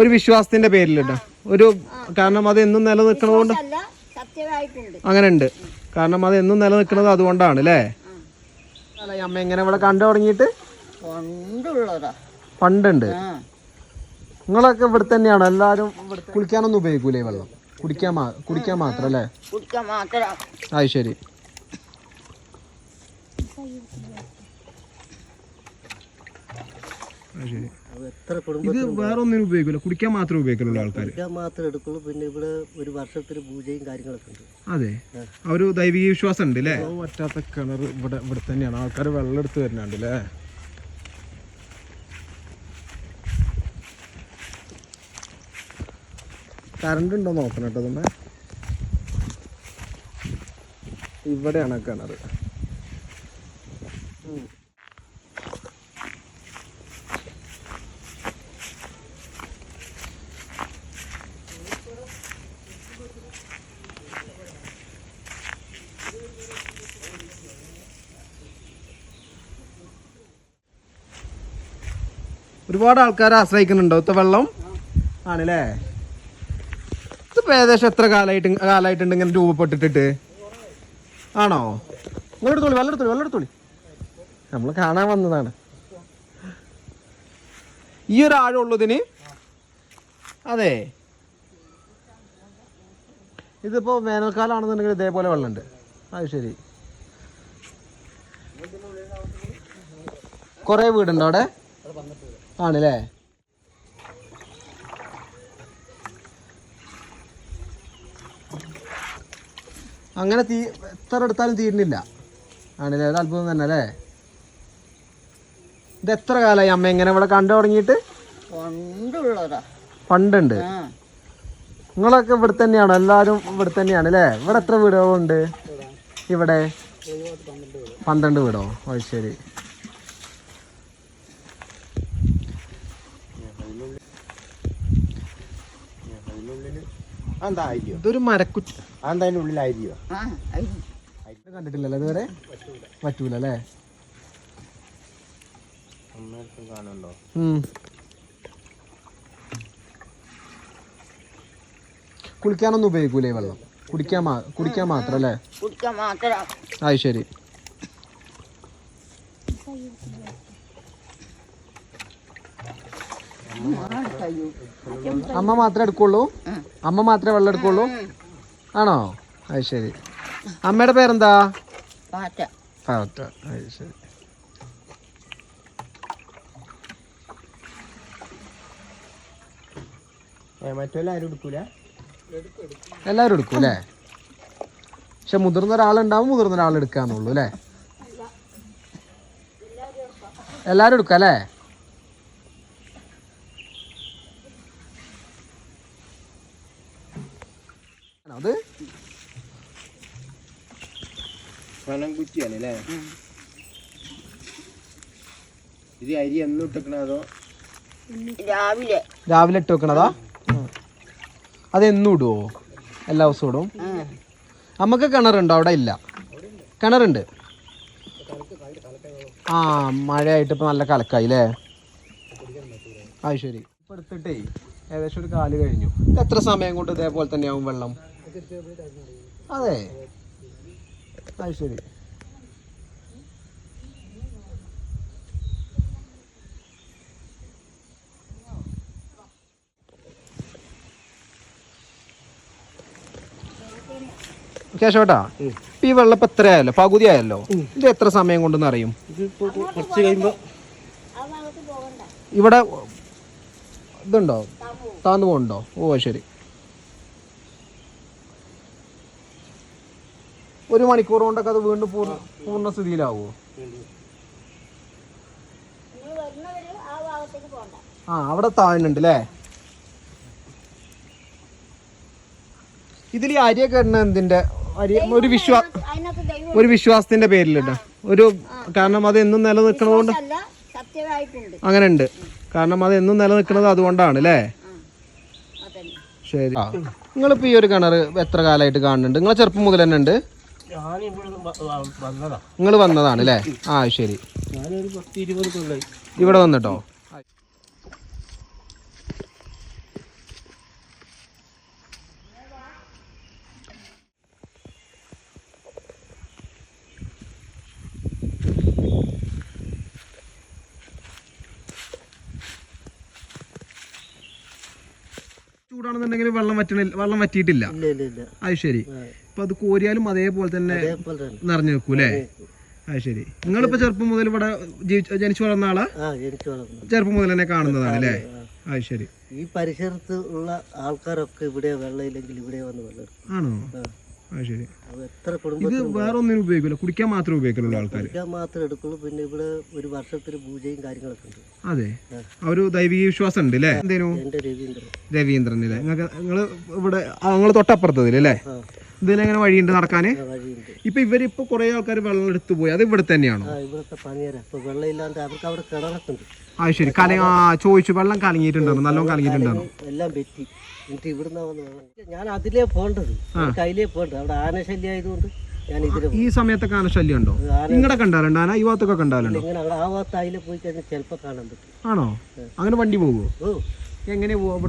ഒരു വിശ്വാസത്തിന്റെ പേരിലിട്ടോ ഒരു കാരണം അത് എന്നും നിലനിൽക്കണതുകൊണ്ട് അല്ല സത്യമായിട്ടുണ്ട്. അങ്ങനെ ഉണ്ട് കാരണം അത് എന്നും നിലനിൽക്കുന്നത് അതുകൊണ്ടാണ് അല്ലേ? അമ്മ എങ്ങനെ ഇവിടെ കണ്ടു തുടങ്ങിയിട്ട്? പണ്ടുള്ളതാ പണ്ടുണ്ട്. നിങ്ങളൊക്കെ ഇവിടെ തന്നെയാണ്? എല്ലാരും കുളിക്കാനൊന്നും ഉപയോഗിക്കൂലേ ഈ വെള്ളം? കുടിക്കാൻ കുടിക്കാൻ മാത്രം അല്ലേ? കുടിക്കാൻ മാത്രം. അത് ശരി. ഇത് വേറെ ഒന്നിനും ഉപയോഗിക്കില്ല കുടിക്കാൻ മാത്രമേ ഉപയോഗിക്കുള്ളൂ ആൾക്കാർ കുടിക്കാൻ മാത്രമേ എടുക്കുള്ളൂ. പിന്നെ ഇവിടെ ഒരു വർഷത്തിൽ പൂജയും കാര്യങ്ങളൊക്കെ ഉണ്ട്. അതെ. ഒരു ദൈവിക വിശ്വാസം ഉണ്ട് അല്ലേ പറ്റാത്ത കിണർ ഇവിടെ ഇവിടെ തന്നെയാണ്. ആൾക്കാർ വെള്ളം എടുത്ത് വരുന്നുണ്ട് അല്ലേ കറണ്ട് ഉണ്ടോ നോക്കണം കേട്ടോ തന്നെ ഇവിടെയാണ് കിണർ. ഒരുപാട് ആൾക്കാർ ആശ്രയിക്കുന്നുണ്ടോ. ഇത്ത വെള്ളം ആണല്ലേ? ഇതിപ്പോ ഏകദേശം എത്ര കാലമായിട്ട് കാലമായിട്ടുണ്ട് ഇങ്ങനെ രൂപപ്പെട്ടിട്ടിട്ട്? ആണോ? വെള്ളെടുത്തോളി എടുത്തോളി വെള്ളം എടുത്തോളി വെള്ളം നമ്മൾ കാണാൻ വന്നതാണ്. ഈ ഒരു ആഴമുള്ളതിന് അതെ. ഇതിപ്പോ വേനൽക്കാലാണെന്നുണ്ടെങ്കിൽ ഇതേപോലെ വെള്ളമുണ്ട്. അത് ശരി. കുറേ വീടുണ്ടോ അവിടെ? ആണല്ലേ? അങ്ങനെ തീ എത്ര എടുത്താലും തീരുന്നില്ല. ആണല്ലേ? അത് അത്ഭുതം തന്നെ അല്ലേ? ഇത് എത്ര കാലമായി അമ്മ എങ്ങനെ ഇവിടെ കണ്ടു തുടങ്ങിയിട്ട്? പണ്ടുണ്ട്. നിങ്ങളൊക്കെ ഇവിടെ തന്നെയാണോ? എല്ലാവരും ഇവിടെ തന്നെയാണ് അല്ലേ? ഇവിടെ എത്ര വീടുകളുണ്ട്? ഇവിടെ. പന്ത്രണ്ട് വീടോ? അത് ശരി. എന്താ അരിയോ ഇതൊരു മരക്കുറ്റി അതിന്റെ ഉള്ളിൽ അരിയോ. കണ്ടിട്ടില്ലല്ലോ ഇതുവരെ പറ്റൂല അല്ലേ? കാണുന്നുണ്ടോ. കുളിക്കാനൊന്നും ഉപയോഗിക്കൂലേ വെള്ളം? കുടിക്കാൻ മാ കുടിക്കാൻ മാത്രം അല്ലേ? കുടിക്കാൻ മാത്രം. അത് ശരി. അമ്മ മാത്രമേ എടുക്കുള്ളൂ? അമ്മ മാത്രമേ വെള്ളം എടുക്കുള്ളൂ? ആണോ? അത് ശരി. അമ്മയുടെ പേരെന്താ? പാറ്റ അത് ശരി. എല്ലാവരും എടുക്കും അല്ലേ പക്ഷെ മുതിർന്ന ഒരാളുണ്ടാവും മുതിർന്ന ഒരാൾ എടുക്കാന്നുള്ളൂ അല്ലേ? എല്ലാവരും എടുക്കാം അല്ലേ? അത്? പണം കുറ്റിയാണ് അല്ലേ ഇത് അരി എന്ന് ഇട്ടേക്കണതോ രാവിലെ. രാവിലെ ഇട്ട് വെക്കണതാ? അത് എന്നും ഇടുവോ? എല്ലാ ദിവസവും ഇടും? നമുക്ക് കിണറുണ്ടോ? അവിടെ ഇല്ല. കിണറുണ്ട്. ആ മഴയായിട്ട് ഇപ്പൊ നല്ല കലക്കായി അല്ലേ ആ ശരി. ഇപ്പൊ എടുത്തിട്ടേ ഏകദേശം ഒരു കാൽ കഴിഞ്ഞു. എത്ര സമയം കൊണ്ട് ഇതേപോലെ തന്നെയാവും വെള്ളം? അതെ. അത് ശരി. കേശവട്ടാ ഇപ്പൊ ഈ വെള്ളം ഇപ്പൊ എത്ര ആയല്ലോ? പകുതി ആയല്ലോ ഇത് എത്ര സമയം കൊണ്ടെന്ന് അറിയും? ഇവിടെ ഇതുണ്ടോ? താന്നു പോകണ്ടോ? ഓ ശരി. ഒരു മണിക്കൂർ കൊണ്ടൊക്കെ അത് വീണ്ടും പൂർണ പൂർണ സ്ഥിതിയിലാവോ? ആ അവിടെ താഴ്ന്നുണ്ട് അല്ലേ ഇതിൽ ഈ അരിയൊക്കെ ഇടുന്ന എന്തിന്റെ അരി ഒരു വിശ്വാസ ഒരു വിശ്വാസത്തിന്റെ പേരിലുണ്ട് ഒരു കാരണം അത് എന്നും നിലനിൽക്കണതുകൊണ്ട് അങ്ങനെ ഉണ്ട് കാരണം അത് എന്നും നിലനിൽക്കുന്നത് അതുകൊണ്ടാണ് അല്ലേ ശരി. നിങ്ങളിപ്പോ ഈ ഒരു കിണർ എത്ര കാലമായിട്ട് കാണുന്നുണ്ട്? നിങ്ങളെ ചെറുപ്പം മുതൽ തന്നെ ഉണ്ട്? നിങ്ങൾ വന്നതാണ് അല്ലേ ആ ശരി. ഇവിടെ വന്നിട്ടോ? ചൂടാണെന്നുണ്ടെങ്കിൽ വെള്ളം വറ്റണില്ല വെള്ളം വറ്റിയിട്ടില്ല. അത് ശരി. ആ, അപ്പൊ അത് കോരിയാലും അതേപോലെ തന്നെ നിറഞ്ഞു വെക്കൂ അല്ലേ? അത്. ശരി. നിങ്ങളിപ്പോ ചെറുപ്പം മുതൽ ഇവിടെ ജനിച്ചു വളർന്ന ആളാ? ചെറുപ്പം മുതൽ തന്നെ കാണുന്നതാണ് അല്ലേ? അത് ശരി. ഈ പരിസരത്ത് ഉള്ള ആൾക്കാരൊക്കെ ഇവിടെ വെള്ളമില്ലെങ്കിൽ ഇവിടെ വന്ന് വെള്ളം ആണോ. അത് ശരി. ഇത് വേറെ ഒന്നിനും ഉപയോഗിക്കില്ല കുടിക്കാൻ മാത്രമേ ഉപയോഗിക്കുള്ളൂ ആൾക്കാർ മാത്രമേ എടുക്കുള്ളൂ. പിന്നെ ഇവിടെ ഒരു വർഷത്തിൽ പൂജയും കാര്യങ്ങളൊക്കെ ഉണ്ട്. അതെ. അവർ ഒരു ദൈവിക വിശ്വാസം ഉണ്ട് അല്ലേ? എന്തേനു? രവീന്ദ്രൻ. രവീന്ദ്രൻ അല്ലേ? നിങ്ങൾക്ക് നിങ്ങൾ ഇവിടെ നിങ്ങൾ ആ. ഇതിലെങ്ങനെ വഴിയുണ്ട് നടക്കാന്? ഇപ്പൊ ഇവരിപ്പോ കുറെ ആൾക്കാർ വെള്ളം എടുത്തു പോയി. അത് ഇവിടെ തന്നെയാണോ? ആ ഇവിടുത്തെ പണിയരാ ഇപ്പൊ വെള്ളം ഇല്ലാണ്ട് അവർക്ക് അവിടെ കിണറൊക്കെ ഉണ്ട് ആ ശരി. കല ആ ചോദിച്ചു. വെള്ളം കലങ്ങിയിട്ടുണ്ടായിരുന്നു. നല്ലോണം കലങ്ങിയിട്ടുണ്ടായിരുന്നു. എല്ലാം വെറ്റി എന്നിട്ട് ഇവിടുന്ന് വന്ന് വെള്ളം ഞാൻ അതിലേ പോകേണ്ടത്. കയ്യിലേ പോകേണ്ടത്. അവിടെ ആനശല്യം ആയതുകൊണ്ട് ഞാൻ ഇതിലെ ഈ സമയത്തൊക്കെ ആന ശല്യം ഉണ്ടോ നിങ്ങളുടെ കണ്ടാലുണ്ടോ ആന ഈ ഭാഗത്തൊക്കെ കണ്ടാലുണ്ടോ ഇങ്ങനെ അവിടെ ആ ഭാഗത്ത് അതിലെ പോയി കഴിഞ്ഞാൽ ചിലപ്പോൾ കാണാൻ പറ്റും. ആണോ? അങ്ങനെ വണ്ടി പോകുമോ എങ്ങനെ പോവാ?